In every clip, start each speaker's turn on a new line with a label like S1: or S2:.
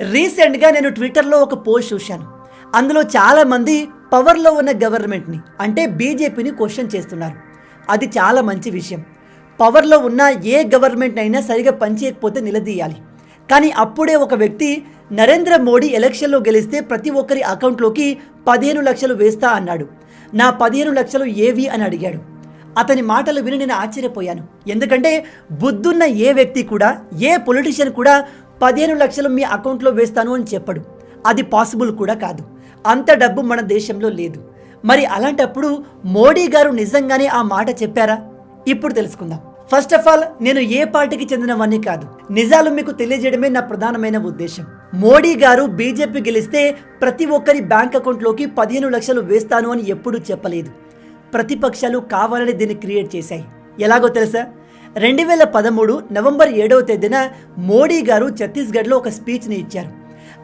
S1: రీసెంట్గా నేను ట్విట్టర్లో ఒక పోస్ట్ చూశాను. అందులో చాలామంది పవర్లో ఉన్న గవర్నమెంట్ని అంటే బీజేపీని క్వశ్చన్ చేస్తున్నారు. అది చాలా మంచి విషయం. పవర్లో ఉన్న ఏ గవర్నమెంట్ అయినా సరిగా పనిచేయకపోతే నిలదీయాలి. కానీ అప్పుడే ఒక వ్యక్తి నరేంద్ర మోడీ ఎలక్షన్లో గెలిస్తే ప్రతి ఒక్కరి అకౌంట్లోకి పదిహేను లక్షలు వేస్తా అన్నాడు. నా పదిహేను లక్షలు ఏవి అని అడిగాడు. అతని మాటలు విని నేను ఆశ్చర్యపోయాను. ఎందుకంటే బుద్ధున్న ఏ వ్యక్తి కూడా ఏ పొలిటీషియన్ కూడా పదిహేను లక్షలు మీ అకౌంట్లో వేస్తాను అని చెప్పడు. అది పాసిబుల్ కూడా కాదు. అంత డబ్బు మన దేశంలో లేదు. మరి అలాంటప్పుడు మోడీ గారు నిజంగానే ఆ మాట చెప్పారా? ఇప్పుడు తెలుసుకుందాం. ఫస్ట్ ఆఫ్ ఆల్ నేను ఏ పార్టీకి చెందినవన్నీ కాదు. నిజాలు మీకు తెలియజేయడమే నా ప్రధానమైన ఉద్దేశం. మోడీ గారు బీజేపీ గెలిస్తే ప్రతి ఒక్కరి బ్యాంక్ అకౌంట్లోకి పదిహేను లక్షలు వేస్తాను అని ఎప్పుడూ చెప్పలేదు. ప్రతిపక్షాలు కావాలని దీన్ని క్రియేట్ చేశాయి. ఎలాగో తెలుసా? రెండు వేల పదమూడు నవంబర్ ఏడవ తేదీన మోడీ గారు ఛత్తీస్గఢ్లో ఒక స్పీచ్ని ఇచ్చారు.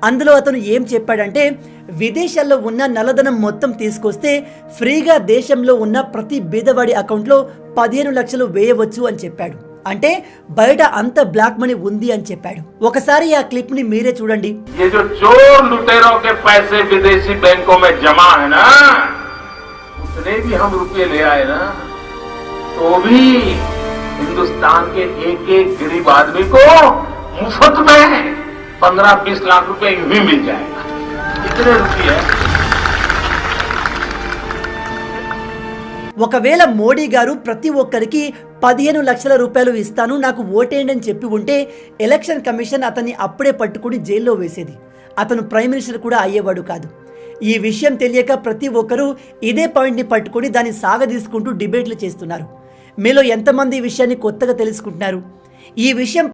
S1: అందులో అతను ఏం చెప్పాడంటే విదేశాల్లో ఉన్న నల్లధనం మొత్తం తీసుకొస్తే ఫ్రీగా దేశంలో ఉన్న ప్రతి బీదవాడి అకౌంట్లో పదిహేను లక్షలు వేయవచ్చు అని చెప్పాడు. అంటే బయట అంత బ్లాక్ మనీ ఉంది అని చెప్పాడు. ఒకసారి ఆ క్లిప్ని మీరే చూడండి.
S2: విదేశీ భీ हिंदुस्तान के एक एक गरीब आदमी को मुफ्त में पंद्रह बीस लाख रुपए यूं ही मिल जाएगा इतने रुपये
S1: ఒకవేళ మోడీ గారు ప్రతి ఒక్కరికి పదిహేను లక్షల రూపాయలు ఇస్తాను నాకు ఓటేయండి అని చెప్పి ఉంటే ఎలక్షన్ కమిషన్ అతన్ని అప్పుడే పట్టుకుని జైల్లో వేసేది అతను ప్రైమ్ మినిస్టర్ కూడా అయ్యేవాడు కాదు ఈ విషయం తెలియక ప్రతి ఒక్కరూ ఇదే పాయింట్ని పట్టుకొని దాన్ని సాగదీసుకుంటూ డిబేట్లు చేస్తున్నారు మీలో ఎంతమంది ఈ విషయాన్ని కొత్తగా తెలుసుకుంటున్నారు? ఈ విషయం